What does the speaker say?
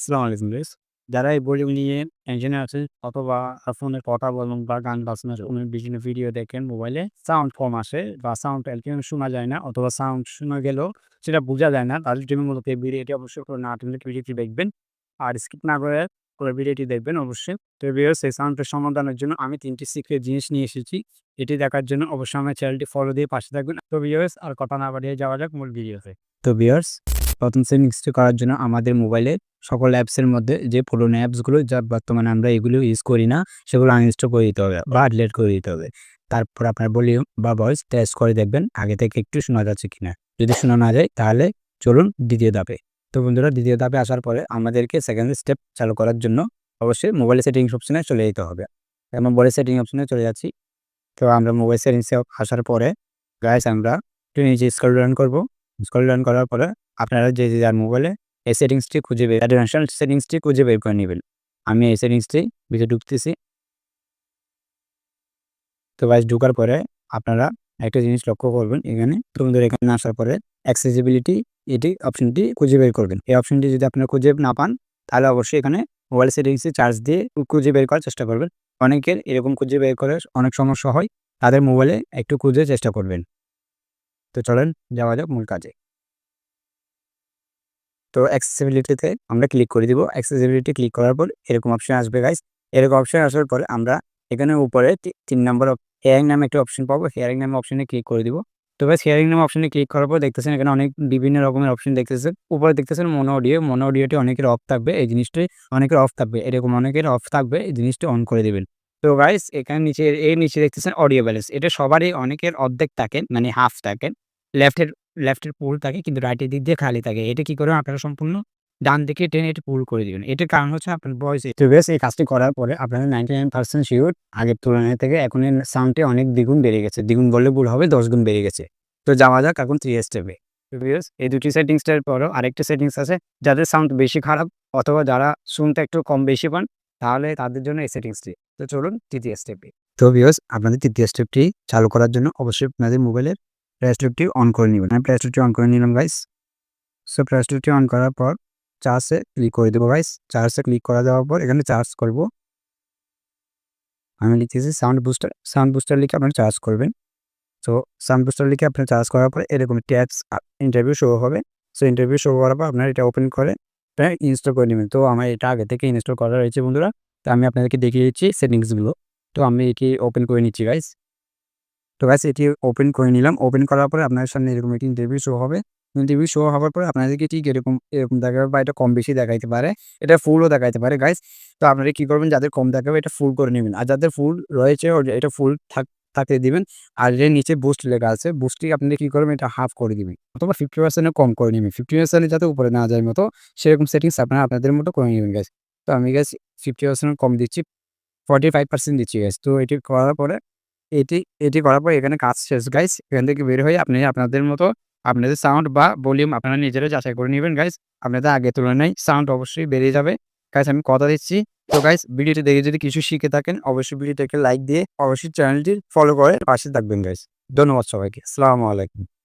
আসসালামু আলাইকুম। যারা এই বই নিয়ে টেনশনে আছেন অথবা ফোনে কথা বলুন বা গান বাজনা শুনেন বিভিন্ন ভিডিও দেখেন মোবাইলে সাউন্ড কম আসে বা সাউন্ড একদমই শোনা যায় না অথবা সাউন্ড শোনা গেলেও সেটা বোঝা যায় না। তাদের জন্য মূলত এই ভিডিওটি অবশ্যই করে না ভিডিওটি দেখবেন আর স্কিপ না করে পুরো ভিডিওটি দেখবেন অবশ্যই। তো ভিউয়ার্স সেই সাউন্ডের সমাধানের জন্য আমি তিনটি সিক্রেট জিনিস নিয়ে এসেছি। এটি দেখার জন্য অবশ্যই আমার চ্যানেলটি ফলো দিয়ে পাশে থাকবেন। তো ভিউয়ার্স আর কথা না বাড়িয়ে যাওয়া যাক মূল ভিডিওতে তো। ভিউয়ার্স প্রথম সেটিংসটি করার জন্য আমাদের মোবাইলে সকল অ্যাপসের মধ্যে যে পুরোনো অ্যাপসগুলো যা বর্তমানে আমরা এগুলো ইউজ করি না, সেগুলো আনইনস্টল করে দিতে হবে বা ডিলেট করে দিতে হবে। তারপর আপনার ভলিউম বা ভয়েস টেস্ট করে দেখবেন, আগে থেকে একটু শোনা যাচ্ছে কিনা। যদি শোনা না যায়, তাহলে চলুন দ্বিতীয় ধাপে। তো বন্ধুরা, দ্বিতীয় ধাপে আসার পরে আমাদেরকে সেকেন্ড স্টেপ চালু করার জন্য অবশ্যই মোবাইলের সেটিংস অপশনে চলে যেতে হবে। আমরা মোবাইলের সেটিং অপশনে চলে যাচ্ছি। তো আমরা মোবাইল সেটিংসে আসার পরে গাইস আমরা একটু নিচে স্ক্রল ডাউন করব। স্কল ডাউন করার পরে আপনারা যে যে যার মোবাইলে এই সেটিংসটি খুঁজে বের অ্যাডভান্সাল সেটিংসটি খুঁজে বের করে নেবেন আমি এই সেটিংসটি ভিতরে ঢুকতেছি। তো গাইস ঢুকার পরে আপনারা একটা জিনিস লক্ষ্য করবেন, এখানে তোমাদের এখানে আসার পরে অ্যাক্সেসিবিলিটি এটি অপশনটি খুঁজে বের করবেন। এই অপশনটি যদি আপনারা খুঁজে না পান, তাহলে অবশ্যই এখানে মোবাইল সেটিংসে চার্জ দিয়ে খুঁজে বের করার চেষ্টা করবেন। অনেকের এরকম খুঁজে বের করে অনেক সমস্যা হয়, তাদের মোবাইলে একটু খুঁজে চেষ্টা করবেন। তো চলেন, যাওয়া যাক মূল কাজে। তো অ্যাক্সেসিবিলিটিতে আমরা ক্লিক করে দিব। অ্যাক্সেসিবিলিটি ক্লিক করার পর এরকম অপশন আসবে গাইস এরকম অপশন আসার পরে আমরা এখানে উপরে তিন নম্বর হেয়ারিং নামে একটা অপশন পাবো। হেয়ারিং নামে অপশনে ক্লিক করে দিব। তো গাইস হেয়ারিং নামে অপশনে ক্লিক করার পর দেখতেছেন এখানে অনেক বিভিন্ন রকমের অপশন দেখতেছেন। উপরে দেখতেছেন মনো অডিও মনো অডিওটি অনেকের অফ থাকবে। এই জিনিসটি অনেকের অফ থাকবে। এরকম অনেকের অফ থাকবে। এই জিনিসটি অন করে দিবেন। তো গাইস এখানে নিচে, এর নিচে দেখতেছেন অডিও ব্যালেন্স এটা সবারই অনেকের অর্ধেক থাকেন মানে হাফ থাকেন লেফটের লেফটের পুল থাকে, কিন্তু রাইটের দিক দিয়ে খালি থাকে। এটা কি করে আপনারা সম্পূর্ণ ডান দিকে টেনে এটা পুল করে দিবেন। এটার কারণ হচ্ছে আপনার বয়স তো বেশ এই কাজটি করার পরে আপনারা নাইনটি নাইন পার্সেন্ট শিওর আগের তুলনায় থেকে এখন এর সাউন্ডটি অনেক দ্বিগুণ বেড়ে গেছে। দ্বিগুণ বললে ভুল হবে, দশ গুণ বেড়ে গেছে। তো যাওয়া যাক এখন থ্রি স্টেপে এই দুটি সেটিংসটার পরও আরেকটা সেটিংস আছে। যাদের সাউন্ড বেশি খারাপ অথবা যারা শুনতে একটু কম বেশি পান, তাহলে তাদের জন্য এই সেটিংসটি তো চলুন তৃতীয় স্টেপে তো ভিউস আপনাদের তৃতীয় স্টেপটি চালু করার জন্য অবশ্যই আপনাদের মোবাইলের প্রেসটিভটি অন করে নেবেন। আমি প্রেসটিভটি অন করে নিলাম গাইস সো প্রেসটিভটি অন করার পর চার্জে ক্লিক করে দেবো গাইস চার্জে ক্লিক করা দেওয়ার পর এখানে চার্জ করব। আমি লিখতেছি সাউন্ড বুস্টার সাউন্ড বুস্টার লিখে আপনারা চার্জ করবেন। সো সাউন্ড বুস্টার লিখে আপনার চার্জ করার পর এরকম ট্যাক্স ইন্টারভিউ শো হবে। সো ইন্টারভিউ শো করার পর আপনারা এটা ওপেন করে ইনস্টল করে নেবেন। তো, আমার এটা আগে থেকে ইনস্টল করা রয়েছে, বন্ধুরা। তো, আমি আপনাদেরকে দেখিয়ে দিচ্ছি সেটিংসগুলো তো, আমি এটি ওপেন করে নিচ্ছি গাইস তো গাইস এটি ওপেন করে নিলাম। ওপেন করার পরে আপনার সামনে এরকম একটি ইন্টারভিউ শো হবে। ইন্টারভিউ শো হওয়ার পরে আপনাদেরকে ঠিক এরকম এরকম দেখাবে বা এটা কম বেশি দেখাইতে পারে। এটা ফুলও দেখাইতে পারে গাইস তো আপনারা কি করবেন? যাদের কম দেখাবে এটা ফুল করে নেবেন। আর যাদের ফুল রয়েছে এটা ফুল থাক, থাকতে দিবেন। আর এর নিচে বুস্ট লেখা আছে। বুস্টটি আপনি কি করবেন? এটা হাফ করে দিবেন। অথবা ফিফটি পার্সেন্টে কম করে নেবেন। ফিফটি পার্সেন্টে যাতে উপরে না যায় মতো, সেরকম সেটিংস আপনারা আপনাদের মতো করে নেবেন গাইস তো আমি গাইস ফিফটি পার্সেন্ট কম দিচ্ছি। ফর্টি ফাইভ পার্সেন্ট দিচ্ছি গাইস তো এটি করার পরে এটি এটি করার পর এখানে কাজ শেষ। গাইস এখান থেকে বের হয়ে আপনি আপনাদের মতো আপনাদের সাউন্ড বা ভলিউম আপনারা নিজেরা যাচাই করে নেবেন গাইস আপনাদের আগে তুলনায় সাউন্ড অবশ্যই বেড়ে যাবে। গাইস আমি কথা দিচ্ছি। তো গাইস ভিডিওটি দেখে যদি কিছু শিখে থাকেন, অবশ্যই ভিডিওটাকে লাইক দিয়ে অবশ্যই চ্যানেলটি ফলো করে পাশে থাকবেন গাইস ধন্যবাদ সবাইকে। আসসালামু আলাইকুম।